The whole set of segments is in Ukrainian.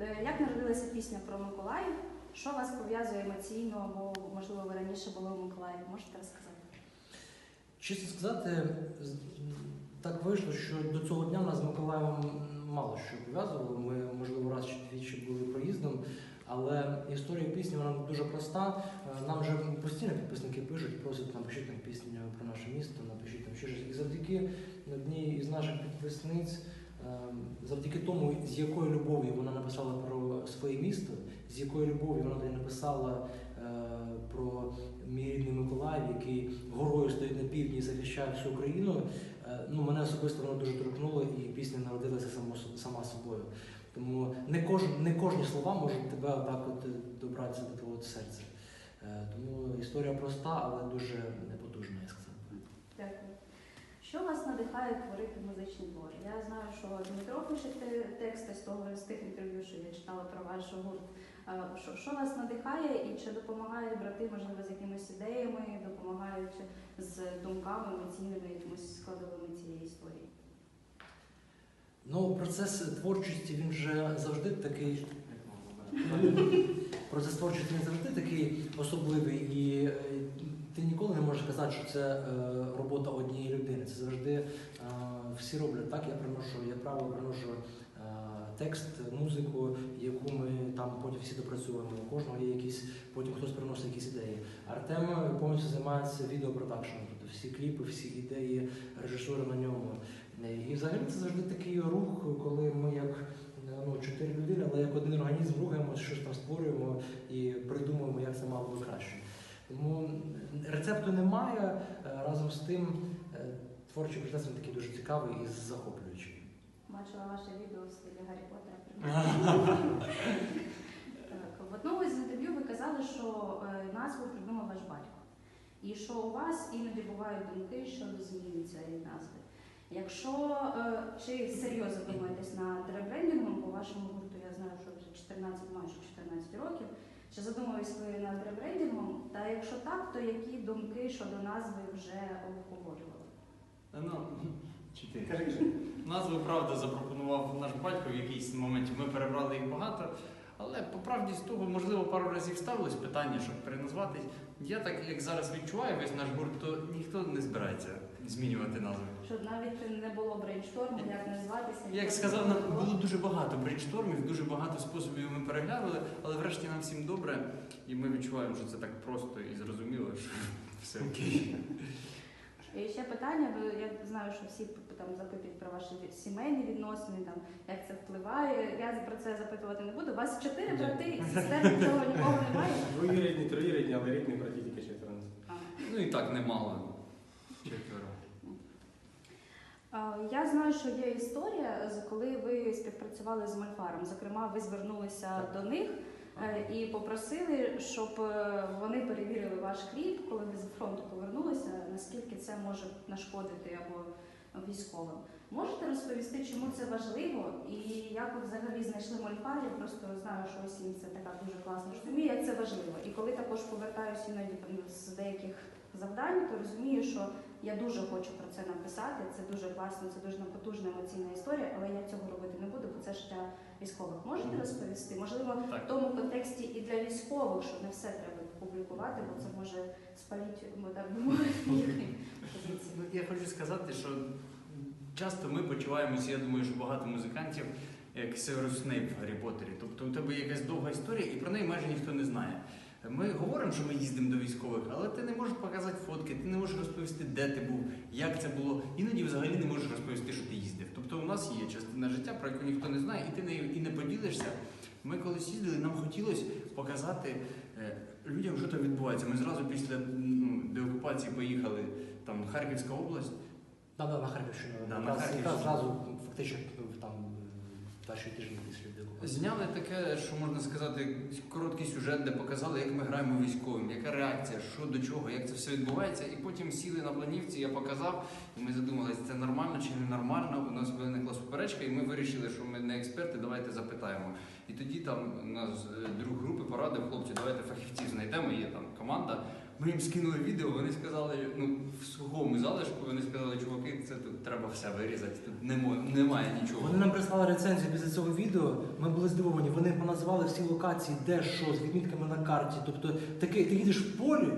Е, Як народилася пісня про Миколаїв? Що вас пов'язує емоційно, або можливо ви раніше були у Миколаєві? Можете розказати? Чесно сказати, так вийшло, що до цього дня нас з Миколаєвом мало що пов'язувало. Ми, можливо, раз чи двічі були проїздом, але історія пісні вона дуже проста. Е, Нам вже постійно підписники пишуть, просять напишіть нам пісню про наше місто, напишіть там ще щось. І завдяки одній із наших підписниць, завдяки тому, з якою любов'ю вона написала про своє місто, з якою любов'ю вона написала е, про мій рідний Миколаїв, який горою стоїть на півдні і захищає всю Україну. Е, Ну, мене особисто воно дуже торкнуло, і пісня народилася само, сама собою. Тому не кожен, не кожні слова можуть тебе отак от е, добратися до твого серця. Тому історія проста, але дуже непотужна, я сказав. Що вас надихає творити музичні твори? Я знаю, що Дмитро пише тексти з того з тих інтерв'ю, що я читала про ваш гурт. Що, що вас надихає і чи допомагають брати, можливо, з якимись ідеями, допомагають з думками, емоційними якимось складовими цієї історії? Ну, процес творчості він же завжди такий. Процес творчості він завжди такий особливий, і е, ти ніколи не можеш казати, що це е, робота однієї людини. Це завжди е, всі роблять так. Я приношу, я правило приношу е, текст, музику, яку ми там потім всі допрацьовуємо. У кожного є якісь, потім хтось приносить якісь ідеї. Артем повністю займається відеопродакшеном, тобто всі кліпи, всі ідеї, режисури на ньому. І взагалі це завжди такий рух, коли ми як ну, чотири людини, але як один організм рухаємося, щось там створюємо і придумуємо, як це мало би краще. Тому рецепту немає. е, Разом з тим е, творчий процес він такий дуже цікавий і захоплюючий. Бачила ваше відео в стилі Гаррі Поттера. В одному з інтерв'ю ви казали, що е, назву придумав ваш батько. І що у вас іноді бувають думки щодо зміни цієї назви. Якщо чи серйозно думаєтесь над ребрендингом по вашому гурту, я знаю, що вже 14, майже 14 років. Чи задумались ви над ребрендингом? Та якщо так, то які думки щодо назви вже обговорювали? Ну, чотири. Кажи вже. Назву правда запропонував наш батько в якийсь момент. Ми перебрали їх багато. Але по правді з того, можливо, пару разів ставилось питання, щоб переназвати. Я так як зараз відчуваю весь наш гурт, то ніхто не збирається змінювати назви. Щоб навіть не було брейншторму, як назватися. Як сказав, нам було дуже багато брейнштормів, дуже багато способів ми переглянули, але врешті нам всім добре, і ми відчуваємо, що це так просто і зрозуміло, що все окей. І ще питання, бо я знаю, що всі там запитують про ваші сімейні відносини, там як це впливає. Я про це запитувати не буду. У вас чотири брати, сестер нічого нікого немає. Двоюрідні, троюрідні, але рідні браті тільки четверо. А. Ну і так немало. Четверо. Я знаю, що є історія, коли ви співпрацювали з Мальфаром. Зокрема, ви звернулися до них е, і попросили, щоб е, вони перевірили ваш кліп, коли ви з фронту повернулися, наскільки це може нашкодити або військовим. Можете розповісти, чому це важливо і як ви взагалі знайшли Мольфар? Я просто знаю, що осінь це така дуже класна штука. Як це важливо. І коли також повертаюся іноді з деяких завдань, то розумію, що я дуже хочу про це написати. Це дуже класно, це дуже потужна емоційна історія, але я цього робити не буду, бо це життя військових. Можете розповісти? Можливо, Так. в тому контексті і для військових, що не все треба публікувати, бо це може спалити, позиції. Ну, Я хочу сказати, що часто ми почуваємося, я думаю, що багато музикантів, як Северус Снейп в Гаррі Поттері. Тобто у тебе якась довга історія, і про неї майже ніхто не знає. Ми говоримо, що ми їздимо до військових, але ти не можеш показати фотки, ти не можеш розповісти, де ти був, як це було. Іноді взагалі не можеш розповісти, що ти їздив. Тобто у нас є частина життя, про яку ніхто не знає, і ти нею і не поділишся. Ми колись їздили, нам хотілося показати е, людям, що там відбувається. Ми зразу після ну, деокупації поїхали там Харківська область. Да, да, на Харківщину. Да, на Харківщину. зразу фактично там перші тижні після деокупації. Зняли таке, що можна сказати, короткий сюжет, де показали, як ми граємо військовим, яка реакція, що до чого, як це все відбувається. І потім сіли на планівці, я показав, і ми задумалися, це нормально чи не нормально. У нас виникла суперечка, і ми вирішили, що ми не експерти, давайте запитаємо. І тоді там нас е, друг групи порадив, хлопці, давайте фахівців знайдемо. Є там команда. Ми їм скинули відео, вони сказали, ну, в сухому залишку, вони сказали, чуваки, це тут треба все вирізати, тут немо, немає нічого. Вони нам прислали рецензію після цього відео. Ми були здивовані. Вони поназвали всі локації, де що, з відмітками на карті. Тобто таке, ти їдеш в полі,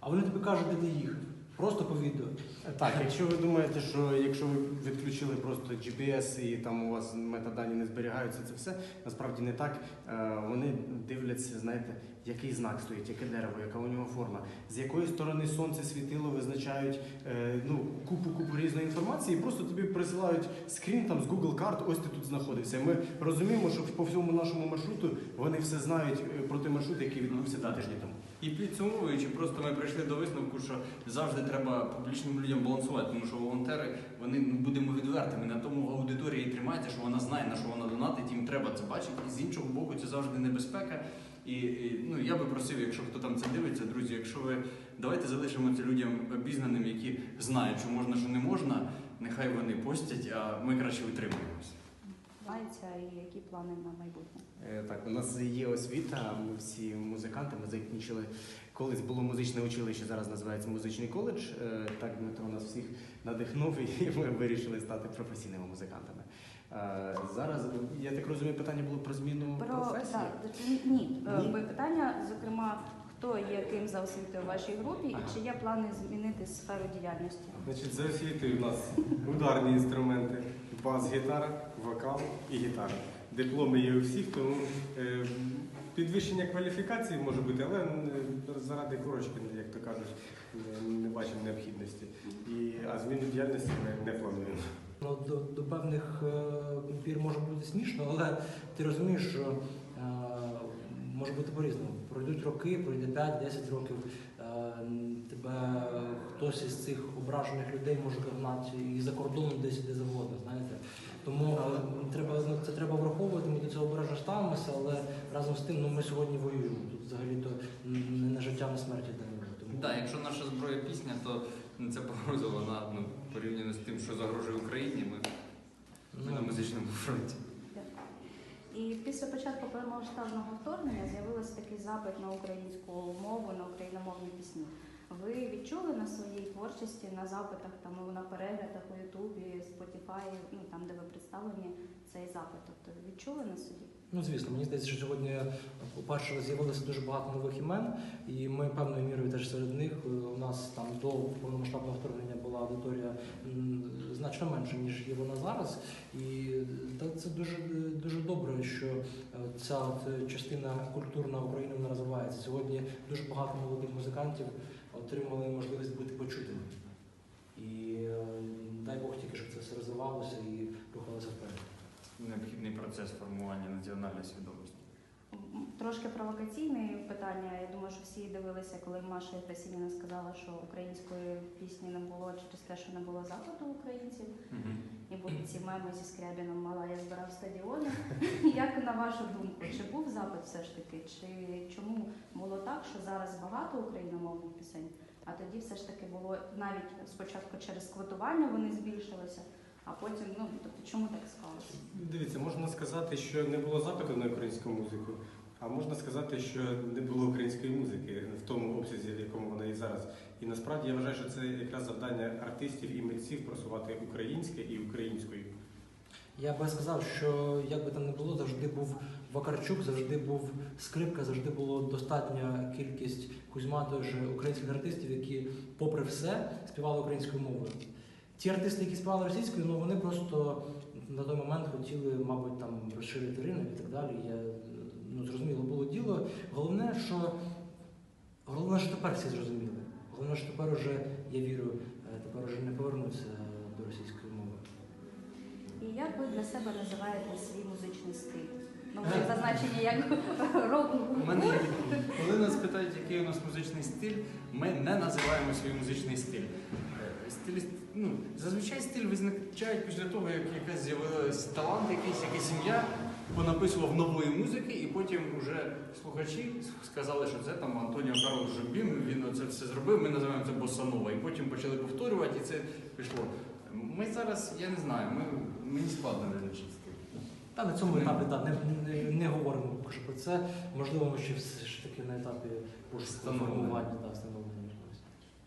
а вони тобі кажуть, де ти їхав. Просто по відео. Так, якщо ви думаєте, що якщо ви відключили просто GPS і там у вас метадані не зберігаються, це все насправді не так. Е, Вони дивляться, знаєте, який знак стоїть, яке дерево, яка у нього форма, з якої сторони сонце світило, визначають е, ну, купу купу різної інформації, і просто тобі присилають скрін там з Google карт, ось ти тут знаходився. Ми розуміємо, що по всьому нашому маршруту вони все знають е, про той маршрут, який відбувся два тижні тому. І підсумовуючи, просто ми прийшли до висновку, що завжди треба публічним людям балансувати, тому що волонтери, вони ну, будемо відвертими. На тому аудиторії тримається, що вона знає, на що вона донатить, їм треба це бачити. І з іншого боку, це завжди небезпека. І, і ну я би просив, якщо хто там це дивиться, друзі, якщо ви давайте залишимо це людям обізнаним, які знають, що можна, що не можна. Нехай вони постять, а ми краще утримуємося. Мається і які плани на майбутнє? Е, Так, у нас є освіта, ми всі музиканти, ми закінчили. Колись було музичне училище, зараз називається музичний коледж. Е, Так Дмитро нас всіх надихнув, і ми вирішили стати професійними музикантами. Е, Зараз, я так розумію, питання було про зміну Про професії. так, ні, ні. Е, питання, зокрема, хто є ким за освітою в вашій групі, Ага. і чи є плани змінити сферу діяльності? Значить, за освітою у нас ударні інструменти, бас-гітара, вокал і гітара. Дипломи є у всіх, тому е, підвищення кваліфікації може бути, але заради корочки, як то кажуть, не, не бачимо необхідності. І, а зміну діяльності ми не плануємо. Ну, до, до певних е, пір може бути смішно, але ти розумієш, що е, може бути по-різному. Пройдуть роки, пройде 5-10 років. Е, тебе хтось із цих ображених людей може гнати і за кордоном десь де завгодно, знаєте. Тому е, треба ну, це треба враховувати. Ми до цього обережно ставимося, але разом з тим ну, ми сьогодні воюємо. Тут взагалі то не на життя, не смерті йдемо. Тому Так, якщо наша зброя пісня, то це погроза, вона ну, порівняно з тим, що загрожує Україні, ми, ми на ну, музичному фронті. І після початку повномасштабного вторгнення з'явився такий запит на українську мову, на україномовні пісні. Ви відчули на своїй творчості, на запитах, там на переглядах у Ютубі, Spotify, ну там, де ви представлені, цей запит? Тобто відчули на собі? Ну, звісно, мені здається, що сьогодні, по-перше, з'явилося дуже багато нових імен, і ми певною мірою теж серед них. Е, У нас там до повномасштабного вторгнення була аудиторія значно менша, ніж є вона зараз. І та це дуже дуже добре, що е, ця е, частина культурна України вона розвивається. Сьогодні дуже багато молодих музикантів отримали можливість бути почутими. І е, дай Бог тільки, щоб це все розвивалося і рухалося вперед. Необхідний процес формування національної свідомості. Трошки провокаційне питання. Я думаю, що всі дивилися, коли Маша Єфросініна сказала, що української пісні не було через те, що не було запиту українців. І будуть ці меми зі Скрябіном мала я збирав стадіони. Як на вашу думку, чи був запит все ж таки? Чи чому було так, що зараз багато україномовних пісень, а тоді все ж таки було навіть спочатку через квотування вони збільшилися, а потім, ну тобто, чому так склалося? Дивіться, можна сказати, що не було запиту на українську музику, а можна сказати, що не було української музики в тому обсязі, в якому вона є зараз. І насправді я вважаю, що це якраз завдання артистів і митців просувати українське і українською. Я би сказав, що як би там не було, завжди був Вакарчук, завжди був скрипка, завжди було достатня кількість Кузьма же українських артистів, які, попри все, співали українською мовою. Ті артисти, які співали російською, ну вони просто на той момент хотіли, мабуть, там розширити ринок і так далі. Я, ну, зрозуміло було діло. Головне, що головне, що тепер всі зрозуміли. Головне, що тепер уже, я вірю, е, тепер уже не повернуться до російської мови. І як ви для себе називаєте свій музичний стиль? Ну, ви зазначені як рок У мене коли нас питають, який у нас музичний стиль, ми не називаємо свій музичний стиль. Е, Стиль, ну, зазвичай стиль визначають після того, як якась з'явилась талант, якийсь, якась сім'я понаписував нової музики, і потім вже слухачі сказали, що це там Антоніо Карлос Жобін, він це все зробив, ми називаємо це босанова. І потім почали повторювати, і це пішло. Ми зараз, я не знаю, ми, мені складно визначити. Та на цьому етапі так, не, не, не говоримо поки що про це. Можливо, ми ще все ж таки на етапі пошуку формування та встановлення.